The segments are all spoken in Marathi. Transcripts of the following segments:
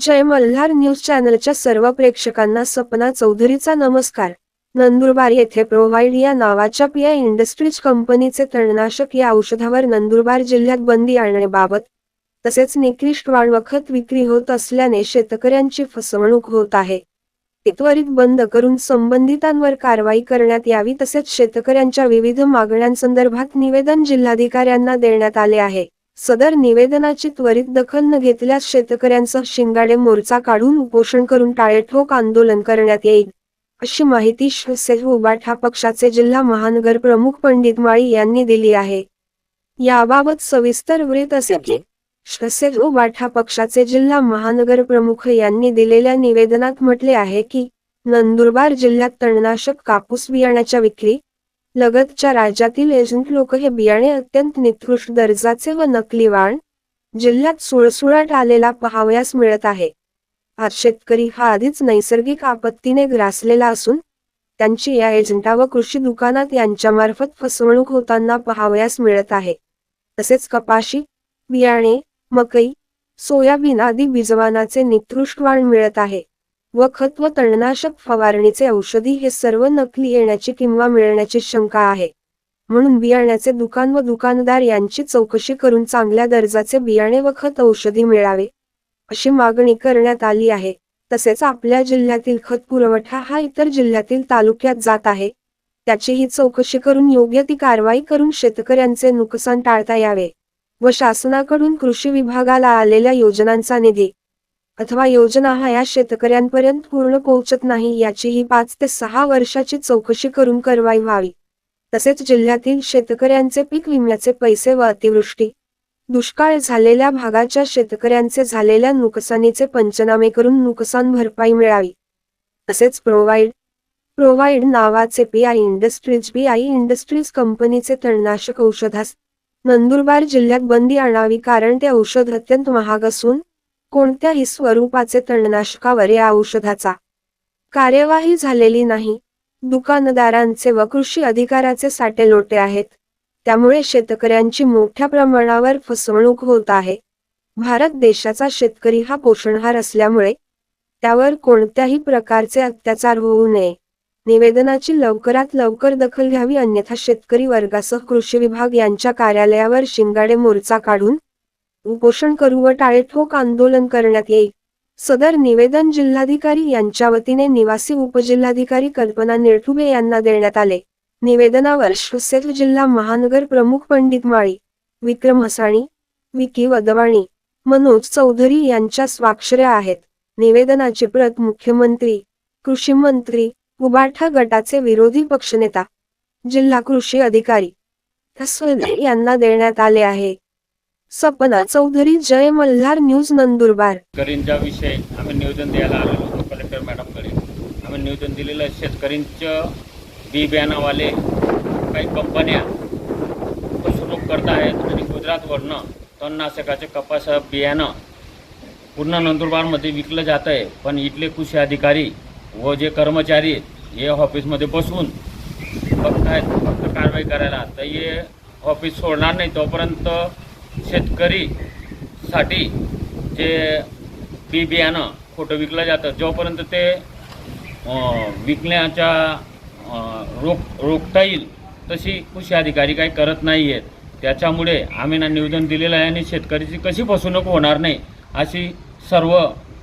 जय मल्हार न्यूज चॅनलच्या सर्व प्रेक्षकांना सपना चौधरीचा नमस्कार. नंदुरबार येथे प्रोव्हाइड या नावाच्या पिया इंडस्ट्रीज कंपनीचे तणनाशक या औषधावर नंदुरबार जिल्ह्यात बंदी आणण्याबाबत तसेच निकृष्ट वाणवखत विक्री होत असल्याने शेतकऱ्यांची फसवणूक होत आहे. ते त्वरित बंद करून संबंधितांवर कारवाई करण्यात यावी तसेच शेतकऱ्यांच्या विविध मागण्यांसंदर्भात निवेदन जिल्हाधिकाऱ्यांना देण्यात आले आहे. सदर निवेदनाची त्वरित दखल न घेतल्यास शेतकऱ्यांचा शिंगाडे मोर्चा काढून उपोषण करून टाळेठोक आंदोलन करण्यात येईल अशी माहिती शिवसेना उबाठा पक्षाचे जिल्हा महानगर प्रमुख पंडित माळी यांनी दिली आहे. याबाबत सविस्तर वृत्त असे की शिवसेना उबाठा पक्षाचे जिल्हा महानगर प्रमुख यांनी दिलेल्या निवेदनात म्हटले आहे की नंदुरबार जिल्ह्यात तणनाशक कापूस बियाण्याच्या विक्री लगतच्या राज्यातील एजंट लोक हे बियाणे अत्यंत निकृष्ट दर्जाचे व नकली वाण जिल्ह्यात सुळसुळाट आलेला पहावयास मिळत आहे. आज शेतकरी हा आधीच नैसर्गिक आपत्तीने ग्रासलेला असून त्यांची या एजंटा व कृषी दुकानात यांच्यामार्फत फसवणूक होताना पहावयास मिळत आहे. तसेच कपाशी बियाणे मकई सोयाबीन आदी बिजवानाचे निकृष्ट वाण मिळत आहे. व खत व तणनाशक फवारणीचे औषधी हे सर्व नकली येण्याची किंवा मिळण्याची शंका आहे. म्हणून बियाण्याचे दुकान व दुकानदार यांची चौकशी करून चांगल्या दर्जाचे बियाणे व खत औषधी मिळावे अशी मागणी करण्यात आली आहे. तसेच आपल्या जिल्ह्यातील खत पुरवठा हा इतर जिल्ह्यातील तालुक्यात जात आहे. त्याचीही चौकशी करून योग्य ती कारवाई करून शेतकऱ्यांचे नुकसान टाळता यावे व शासनाकडून कृषी विभागाला आलेल्या योजनांचा निधी अथवा योजना हा या शेतकऱ्यांपर्यंत पूर्ण पोहोचत नाही याची ही पाच ते सहा वर्षाची चौकशी करून कारवाई व्हावी. तसेच जिल्ह्यातील शेतकऱ्यांचे पीक विम्याचे पैसे व अतिवृष्टी दुष्काळ झालेल्या भागाच्या शेतकऱ्यांचे झालेल्या नुकसानीचे पंचनामे करून नुकसान भरपाई मिळावी. तसेच प्रोवाईड प्रोवाईड नावाचे P I industries B I industries कंपनीचे तणनाशक औषधास नंदुरबार जिल्ह्यात बंदी आणावी कारण ते औषध अत्यंत महाग असून कोणत्याही स्वरूपाचे तणनाशकावर या औषधाचा कार्यवाही झालेली नाही. दुकानदारांचे व कृषी अधिकाराचे साठे लोटे आहेत. त्यामुळे शेतकऱ्यांची मोठ्या प्रमाणावर फसवणूक होत आहे. भारत देशाचा शेतकरी हा पोषणहार असल्यामुळे त्यावर कोणत्याही प्रकारचे अत्याचार होऊ नये. निवेदनाची लवकरात लवकर दखल घ्यावी अन्यथा शेतकरी वर्गासह कृषी विभाग यांच्या कार्यालयावर शिंगाडे मोर्चा काढून उपोषण करू व टाळेठोक आंदोलन करण्यात येईल. सदर निवेदन जिल्हाधिकारी यांच्या वतीने निवासी उपजिल्हाधिकारी कल्पना निळठुबे यांना देण्यात आले. निवेदनावर शिवसेना जिल्हा महानगर प्रमुख पंडित माळी विक्रम हसाणी विकी वदवाणी मनोज चौधरी यांच्या स्वाक्षऱ्या आहेत. निवेदनाची प्रत मुख्यमंत्री कृषी मंत्री उबाठा गटाचे विरोधी पक्षनेता जिल्हा कृषी अधिकारी यांना देण्यात आले आहे. सपना चौधरी जय मल्हार न्यूज नंदुरबार. शेतकरींच्या विषय आम्ही निवेदन द्यायला आलेलो होतो कलेक्टर मॅडमकडे. आम्ही निवेदन दिलेलं आहे शेतकऱ्यांचं बी बियाणावाले काही कंपन्या फसवणूक करत आहेत आणि गुजरातवरनं तणनाशकाचे कपास बियाणं पूर्ण नंदुरबारमध्ये विकलं जात आहे. पण इथले कृषी अधिकारी व जे कर्मचारी हे ऑफिसमध्ये बसून बघतायत फक्त कारवाई करायला. तर हे ऑफिस सोडणार नाही तोपर्यंत शेतकरीसाठी जे बी बियाणं खोटं विकलं जातं जोपर्यंत ते विकण्याच्या रोक रोखता येईल तशी कृषी अधिकारी काही करत नाही आहेत त्याच्यामुळे आम्ही ना निवेदन दिलेलं आहे आणि शेतकऱ्याची कशी फसवणूक होणार नाही अशी सर्व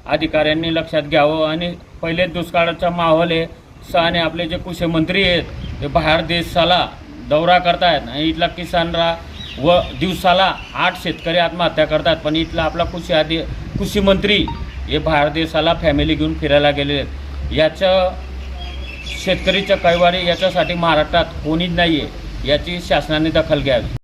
अधिकाऱ्यांनी लक्षात घ्यावं आणि पहिले दुष्काळाचा माहोल आहे. स आणि आपले जे कृषी मंत्री आहेत ते बाहेर देशाला दौरा करतायत. आणि इथला किसानरा व दिवसाला आठ शेतकरी आत्महत्या करतात. पण इथला आपला कृषी आधी कृषी मंत्री हे भारत देशाला फॅमिली घेऊन फिरायला गेलेले आहेत. याचं शेतकरीच्या कैवारी याच्यासाठी महाराष्ट्रात कोणीच नाही आहे याची शासनाने दखल घ्यावी.